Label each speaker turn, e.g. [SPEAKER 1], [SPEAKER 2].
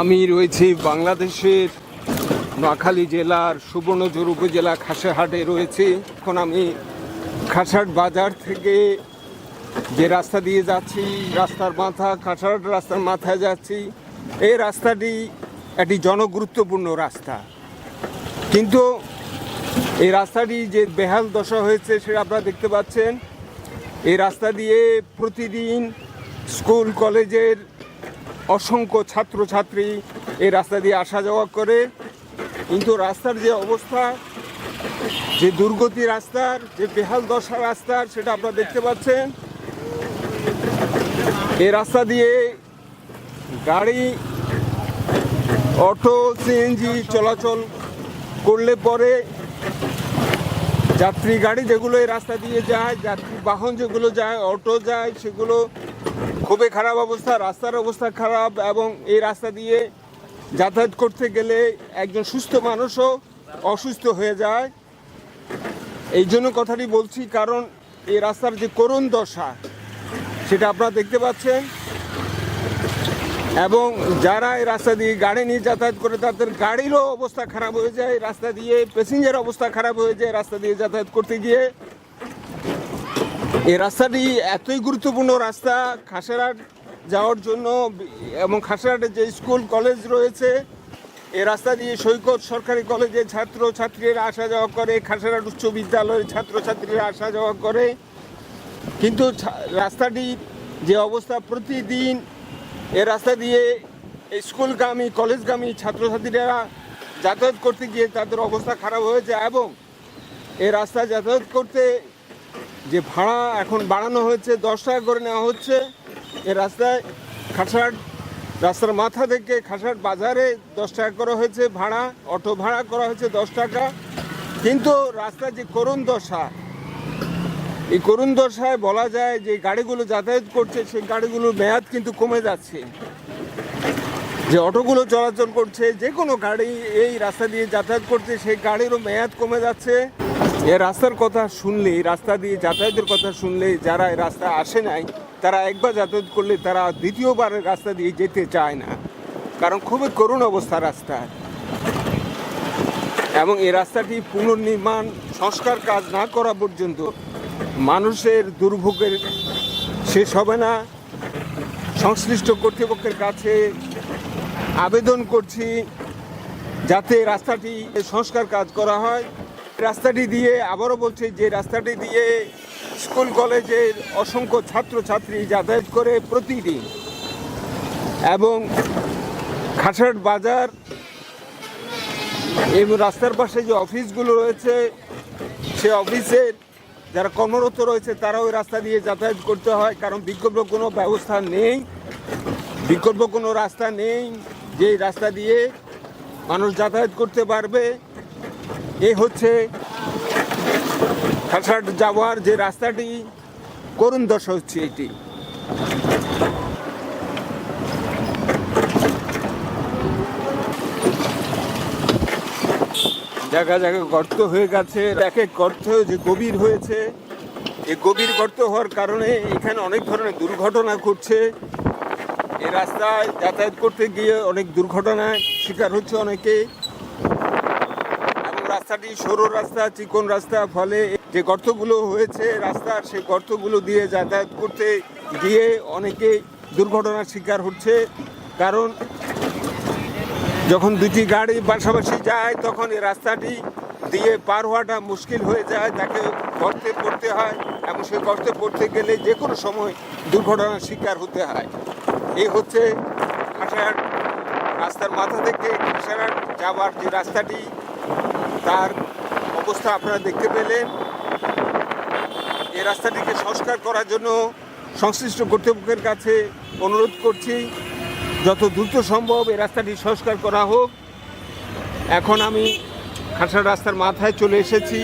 [SPEAKER 1] আমি রয়েছি বাংলাদেশের নোয়াখালী জেলার সুবর্ণচর উপজেলা খাসারহাটে রয়েছি। এখন আমি খাসারহাট বাজার থেকে যে রাস্তা দিয়ে যাচ্ছি, রাস্তার মাথা, খাসারহাট রাস্তার মাথায় যাচ্ছি। এই রাস্তাটি একটি জনগুরুত্বপূর্ণ রাস্তা। কিন্তু এই রাস্তাটি যে বেহাল দশা হয়েছে সেটা আপনারা দেখতে পাচ্ছেন। এই রাস্তা দিয়ে প্রতিদিন স্কুল, কলেজের অসংখ্য ছাত্রছাত্রী এই রাস্তা দিয়ে আসা যাওয়া করে। কিন্তু রাস্তার যে অবস্থা, যে দুর্গতি রাস্তার, যে বেহাল দশা রাস্তার, সেটা আপনারা দেখতে পাচ্ছেন। এই রাস্তা দিয়ে গাড়ি, অটো সিএনজি চলাচল করলে পরে যাত্রী গাড়ি যেগুলো এই রাস্তা দিয়ে যায়, যাত্রী বাহন যেগুলো যায়, অটো যায়, সেগুলো খুবই খারাপ অবস্থা, রাস্তার অবস্থা খারাপ এবং এই রাস্তা দিয়ে যাতায়াত করতে গেলে একজন সুস্থ মানুষও অসুস্থ হয়ে যায়। এই জন্য কথাটি বলছি, কারণ এই রাস্তার যে করুণ দশা, সেটা আপনারা দেখতে পাচ্ছেন। এবং যারা এই রাস্তা দিয়ে গাড়ি নিয়ে যাতায়াত করে, তাদের গাড়িরও অবস্থা খারাপ হয়ে যায়। রাস্তা দিয়ে প্যাসেঞ্জার অবস্থা খারাপ হয়ে যায়, রাস্তা দিয়ে যাতায়াত করতে গিয়ে। এই রাস্তাটি এতই গুরুত্বপূর্ণ রাস্তা, খাসারহাট যাওয়ার জন্য এবং খাসারহাটে যে স্কুল, কলেজ রয়েছে এই রাস্তা দিয়ে সৈকত সরকারি কলেজে ছাত্র ছাত্রীরা আসা যাওয়া করে, খাসারহাট উচ্চ বিদ্যালয়ের ছাত্রছাত্রীরা আসা যাওয়া করে। কিন্তু রাস্তাটির যে অবস্থা প্রতিদিন, এ রাস্তা দিয়ে স্কুলগামী, কলেজগামী ছাত্রছাত্রীরা যাতায়াত করতে গিয়ে তাদের অবস্থা খারাপ হয়েছে এবং এ রাস্তা যাতায়াত করতে যে ভাড়া এখন বাড়ানো হয়েছে, দশ টাকা করে নেওয়া হচ্ছে, এ রাস্তায় খাসাট রাস্তার মাথা থেকে খাসাট বাজারে দশ টাকা করা হয়েছে ভাড়া, অটো ভাড়া করা হয়েছে দশ টাকা। কিন্তু রাস্তার যে করুণ দশা, এই করুণ দশায় বলা যায় যে গাড়িগুলো যাতায়াত করছে, সেই গাড়িগুলোর মেয়াদ কিন্তু কমে যাচ্ছে। যে অটোগুলো চলাচল করছে, যে কোনো গাড়ি এই রাস্তা দিয়ে যাতায়াত করছে, সেই গাড়িরও মেয়াদ কমে যাচ্ছে। এই রাস্তার কথা শুনলে রাস্তা দিয়ে যাতায়াতের কথা শুনলে যারা এই রাস্তা আসে নাই, তারা একবার যাতায়াত করলে তারা দ্বিতীয়বার রাস্তা দিয়ে যেতে চায় না। কারণ খুবই করুণ অবস্থা রাস্তার এবং এই রাস্তাটি পুনর্নির্মাণ, সংস্কার কাজ না করা পর্যন্ত মানুষের দুর্ভোগের শেষ হবে না। সংশ্লিষ্ট কর্তৃপক্ষের কাছে আবেদন করছি, যাতে রাস্তাটি সংস্কার কাজ করা হয়। রাস্তাটি দিয়ে আবারও বলছি যে রাস্তাটি দিয়ে স্কুল, কলেজের অসংখ্য ছাত্রছাত্রী যাতায়াত করে প্রতিদিন। এবং খাসাট বাজার এবং রাস্তার পাশে যে অফিসগুলো রয়েছে, সে অফিসের যারা কর্মরত রয়েছে তারা ওই রাস্তা দিয়ে যাতায়াত করতে হয়। কারণ বিকল্প কোনো ব্যবস্থা নেই, বিকল্প কোনো রাস্তা নেই যে রাস্তা দিয়ে মানুষ যাতায়াত করতে পারবে। এই হচ্ছে খাসাট যাওয়ার যে রাস্তাটি, করুণ দশা হচ্ছে এটি। জায়গা জায়গা গর্ত হয়ে গেছে, এক এক গর্ত যে গভীর হয়েছে এই গভীর গর্ত হওয়ার কারণে এখানে অনেক ধরনের দুর্ঘটনা ঘটছে। এই রাস্তায় যাতায়াত করতে গিয়ে অনেক দুর্ঘটনায় শিকার হচ্ছে অনেকে। রাস্তাটি সরু রাস্তা, চিকন রাস্তা, ফলে যে গর্তগুলো হয়েছে রাস্তার সেই গর্তগুলো দিয়ে যাতায়াত করতে গিয়ে অনেকে দুর্ঘটনার শিকার হচ্ছে। কারণ যখন দুটি গাড়ি পাশাপাশি যায়, তখন এই রাস্তাটি দিয়ে পার হওয়াটা মুশকিল হয়ে যায়, তাকে গর্তে পড়তে হয় এবং সেই গর্তে পড়তে গেলে যে কোনো সময় দুর্ঘটনার শিকার হতে হয়। এই হচ্ছে খাসারহাট রাস্তার মাথা থেকে খাসারহাট যাওয়ার যে রাস্তাটি তার অবস্থা আপনারা দেখতে পেলেন। এই রাস্তাটিকে সংস্কার করার জন্য সংশ্লিষ্ট কর্তৃপক্ষের কাছে অনুরোধ করছি, যত দ্রুত সম্ভব এই রাস্তাটি সংস্কার করা হোক। এখন আমি খাসার রাস্তার মাথায় চলে এসেছি।